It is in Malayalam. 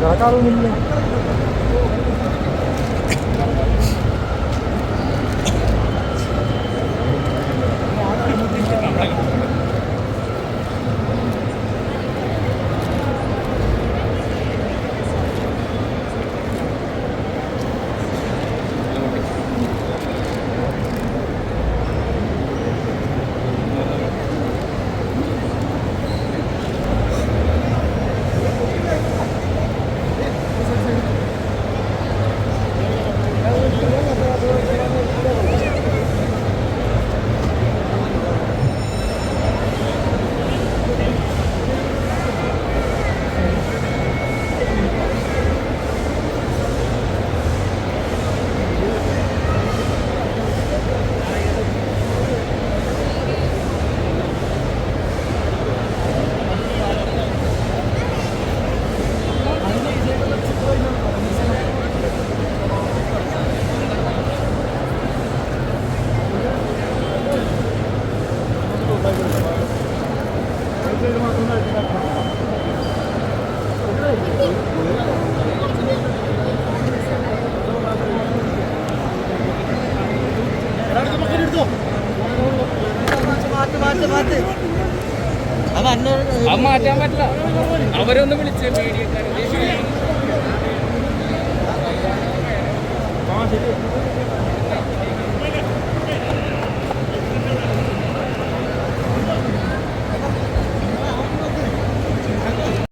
Nakakalong nila. അത് മാറ്റാൻ പറ്റില്ല അവരൊന്ന് വിളിച്ച് മീഡിയക്കാരെ ആ ശരി.